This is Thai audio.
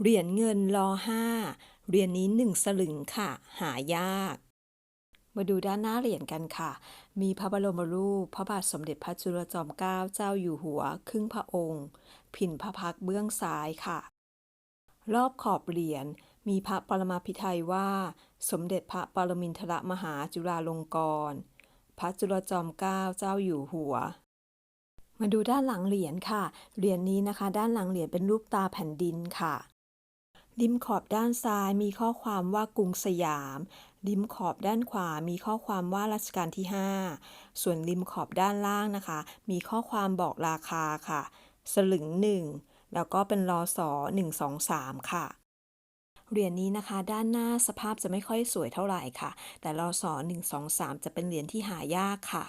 เหรียญเงินรอห้าเหรียญนี้หนึ่งสลึงค่ะ หายาก มาดูด้านหน้าเหรียญกันค่ะ มีพระบรมรูป พระบาทสมเด็จพระจุลจอมเกล้าเจ้าอยู่หัว ครึ่งพระองค์พินพระพักเบื้องซ้ายค่ะ รอบขอบเหรียญมีพระปรมาภิไธยว่า สมเด็จพระปรมินทรมหาจุฬาลงกรณ์พระจุลจอมเกล้าเจ้าอยู่หัว มาดูด้านหลังเหรียญค่ะ เหรียญนี้นะคะ ด้านหลังเหรียญเป็นรูปตาแผ่นดินค่ะ ริมขอบด้านซ้ายมีข้อความว่ากรุงสยาม ริมขอบด้านขวามีข้อความว่ารัชกาลที่ 5 ส่วนริมขอบด้านล่างนะคะ มีข้อความบอกราคาค่ะ สลึงหนึ่งแล้วก็เป็นรอสอ1 2 3 ค่ะเหรียญนี้นะคะ ด้านหน้าสภาพจะไม่ค่อยสวยเท่าไหร่ค่ะ แต่รอสอ1 2 3 จะเป็นเหรียญที่หายากค่ะ